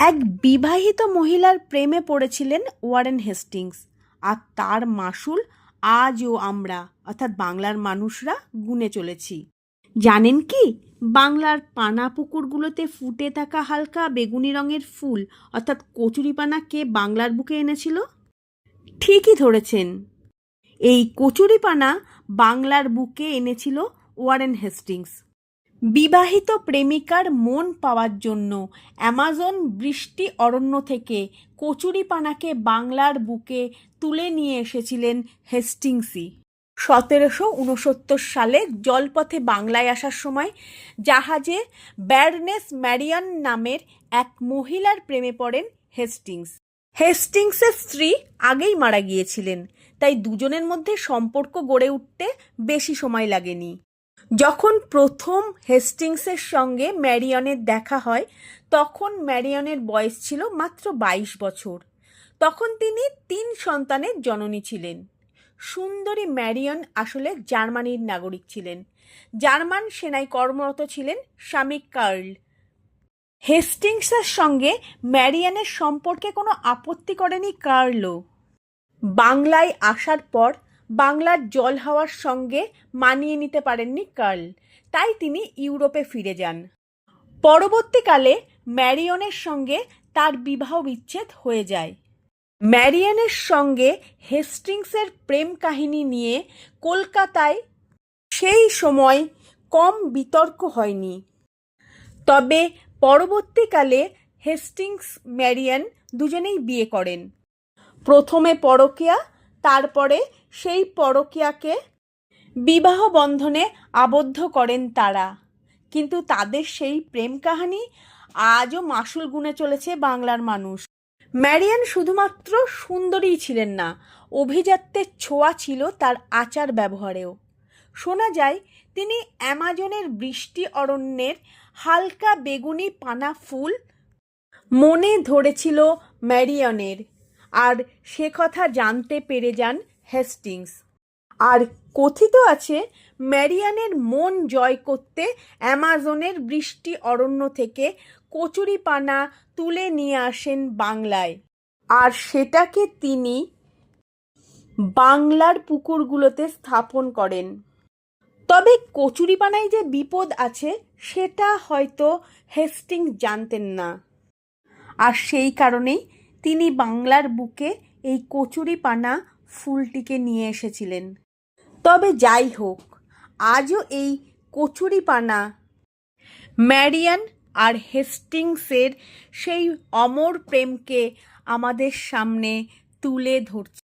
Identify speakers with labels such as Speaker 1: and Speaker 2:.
Speaker 1: এক বিবাহিত মহিলার প্রেমে পড়েছিলেন ওয়ারেন হেস্টিংস। আর তার মাসুল আজও আমরা, অর্থাৎ বাংলার মানুষরা, গুনে চলেছি। জানেন কি? বাংলার পানা পুকুরগুলোতে ফুটে থাকা হালকা বেগুনি রঙের ফুল, অর্থাৎ কচুরিপানা কে বাংলার বুকে এনেছিল? ঠিকই ধরেছেন। এই কচুরিপানা বাংলার বুকে এনেছিল ওয়ারেন হেস্টিংস। বিবাহিত প্রেমিকার মন পাওয়ার জন্য অ্যামাজন বৃষ্টি অরণ্য থেকে কচুরিপানাকে বাংলার বুকে তুলে নিয়ে এসেছিলেন হেস্টিংসি। সতেরোশো উনসত্তর সালে জলপথে বাংলায় আসার সময় জাহাজে ব্যারনেস ম্যারিয়ান নামের এক মহিলার প্রেমে পড়েন হেস্টিংস। হেস্টিংসের স্ত্রী আগেই মারা গিয়েছিলেন, তাই দুজনের মধ্যে সম্পর্ক গড়ে উঠতে বেশি সময় লাগেনি। যখন প্রথম হেস্টিংসের সঙ্গে ম্যারিয়নের দেখা হয়, তখন ম্যারিয়নের বয়স ছিল মাত্র বাইশ বছর। তখন তিনি তিন সন্তানের জননী ছিলেন। সুন্দরী ম্যারিয়ন আসলে জার্মানির নাগরিক ছিলেন। জার্মান সেনায় কর্মরত ছিলেন স্বামী কার্ল। হেস্টিংসের সঙ্গে ম্যারিয়ানের সম্পর্কে কোনো আপত্তি করেনি কার্লো। বাংলায় আসার পর বাংলার জল হাওয়ার সঙ্গে মানিয়ে নিতে পারেননি কার্ল। তাই তিনি ইউরোপে ফিরে যান। পরবর্তীকালে ম্যারিয়নের সঙ্গে তার বিবাহ বিচ্ছেদ হয়ে যায়। ম্যারিয়ানের সঙ্গে হেস্টিংসের প্রেম কাহিনী নিয়ে কলকাতায় সেই সময় কম বিতর্ক হয়নি। তবে পরবর্তীকালে হেস্টিংস, ম্যারিয়ান দুজনেই বিয়ে করেন। প্রথমে পরকিয়া তারপরে সেই পরকিয়াকে বিবাহ বন্ধনে আবদ্ধ করেন তারা। কিন্তু তাদের সেই প্রেম কাহানি আজও মাসুল গুনে চলেছে বাংলার মানুষ। ম্যারিয়ান শুধুমাত্র সুন্দরীই ছিলেন না, অভিজাত্যের ছোঁয়া ছিল তার আচার ব্যবহারেও। শোনা যায়, তিনি অ্যামাজনের বৃষ্টি অরণ্যের হালকা বেগুনি পানা ফুল মনে ধরেছিল ম্যারিয়নের। আর সে কথা জানতে পেরে যান হেস্টিংস। আর কথিত আছে, ম্যারিয়ানের মন জয় করতে অ্যামাজনের বৃষ্টি অরণ্য থেকে কচুরিপানা তুলে নিয়ে আসেন বাংলায়। আর সেটাকে তিনি বাংলার পুকুরগুলোতে স্থাপন করেন। তবে কচুরিপানায় যে বিপদ আছে, সেটা হয়তো হেস্টিংস জানতেন না। আর সেই কারণেই তিনি বাংলার বুকে এই কচুরিপানা ফুলটিকে নিয়ে এসেছিলেন। তবে যাই হোক, আজও এই কচুরিপানা ম্যারিয়ান আর হেস্টিংসের সেই অমর প্রেমকে আমাদের সামনে তুলে ধরছে।